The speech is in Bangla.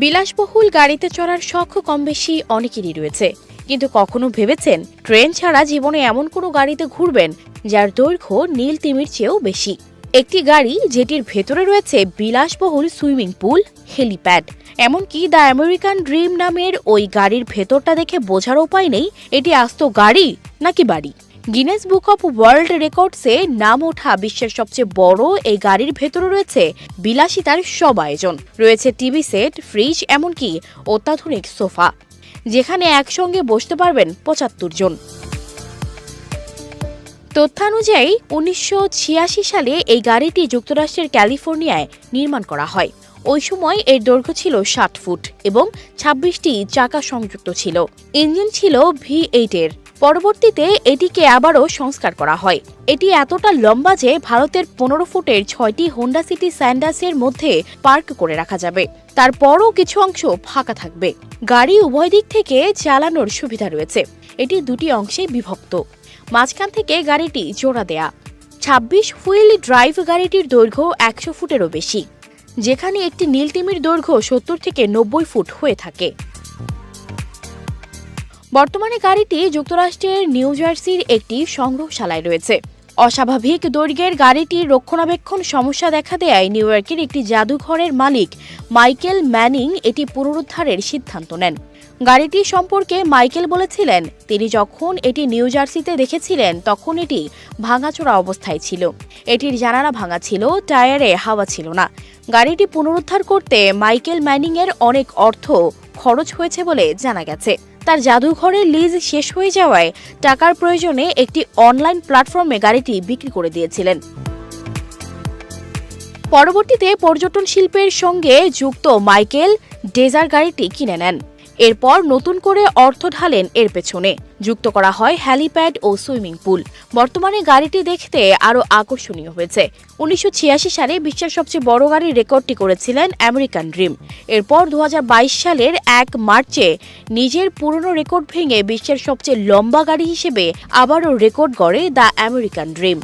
বিলাসবহুল গাড়িতে চড়ার শখ কম বেশি অনেকেরই রয়েছে। কিন্তু কখনো ভেবেছেন ট্রেন ছাড়া জীবনে এমন কোনো গাড়িতে ঘুরবেন যার দৈর্ঘ্য নীল তিমির চেয়েও বেশি? একটি গাড়ি যেটির ভেতরে রয়েছে বিলাসবহুল সুইমিং পুল, হেলিপ্যাড। এমনকি দ্য আমেরিকান ড্রিম নামের ওই গাড়ির ভেতরটা দেখে বোঝার উপায় নেই, এটি আস্ত গাড়ি নাকি বাড়ি? গিনেস বুক অফ ওয়ার্ল্ড রেকর্ডসে নাম ওঠা বিশ্বের সবচেয়ে বড় এই গাড়ির ভেতরে রয়েছে বিলাসিতার সব আয়োজন। রয়েছে টিভি সেট, ফ্রিজ, এমনকি অত্যাধুনিক সোফা, যেখানে একসঙ্গে বসতে পারবেন পঁচাত্তর জন। তথ্যানুযায়ী, উনিশশো ছিয়াশি সালে এই গাড়িটি যুক্তরাষ্ট্রের ক্যালিফোর্নিয়ায় নির্মাণ করা হয়। ওই সময় এর দৈর্ঘ্য ছিল ষাট ফুট এবং ছাব্বিশটি চাকা সংযুক্ত ছিল। ইঞ্জিন ছিল ভি এইটের পরবর্তীতে এটিকে আবারও সংস্কার করা হয়। এটি এতটা লম্বা যে ভারতের পনেরো ফুটের ছয়টি হোন্ডা সিটি স্যান্ডাসের মধ্যে পার্ক করে রাখা যাবে। তারপরও কিছু অংশ ফাঁকা থাকবে। গাড়ি উভয় দিক থেকে চালানোর সুবিধা রয়েছে। এটি দুটি অংশে বিভক্ত। মাঝখান থেকে গাড়িটি জোড়া দেয়া। ছাব্বিশ হুইল ড্রাইভ গাড়িটির দৈর্ঘ্য একশো ফুটেরও বেশি। যেখানে একটি নীলতিমির দৈর্ঘ্য সত্তর থেকে নব্বই ফুট হয়ে থাকে। বর্তমানে গাড়িটি যুক্তরাষ্ট্রের নিউ জার্সির একটি সংগ্রহশালায় রয়েছে। অস্বাভাবিক দৈর্ঘ্যের গাড়িটির রক্ষণাবেক্ষণ সমস্যা দেখা দেয় নিউ ইয়র্কের একটি জাদুঘরের মালিক মাইকেল ম্যানিং এটি পুনরুদ্ধারের সিদ্ধান্ত নেন। গাড়িটি সম্পর্কে মাইকেল বলেছিলেন, তিনি যখন এটি নিউ জার্সিতে দেখেছিলেন, তখন এটি ভাঙাচোরা অবস্থায় ছিল। এটির জানালা ভাঙা ছিল, টায়ারে হাওয়া ছিল না। গাড়িটি পুনরুদ্ধার করতে মাইকেল ম্যানিংয়ের অনেক অর্থ খরচ হয়েছে বলে জানা গেছে। তার জাদুঘরের লিজ শেষ হয়ে যাওয়ায় টাকার প্রয়োজনে একটি অনলাইন প্ল্যাটফর্মে গাড়িটি বিক্রি করে দিয়েছিলেন। পরবর্তীতে পর্যটন শিল্পের সঙ্গে যুক্ত মাইকেল ডেজার গাড়িটি কিনে নেন। এরপর নতুন করে অর্থ ঢালেন এর পেছনে। যুক্ত করা হয় হ্যালিপ্যাড ও সুইমিং পুল। বর্তমানে গাড়িটি দেখতে আরও আকর্ষণীয় হয়েছে। উনিশশো ছিয়াশি সালে বিশ্বের সবচেয়ে বড় গাড়ির রেকর্ডটি করেছিলেন আমেরিকান ড্রিম। এরপর দু হাজার বাইশ সালের এক মার্চে নিজের পুরনো রেকর্ড ভেঙে বিশ্বের সবচেয়ে লম্বা গাড়ি হিসেবে আবারও রেকর্ড গড়ে দ্য আমেরিকান ড্রিম।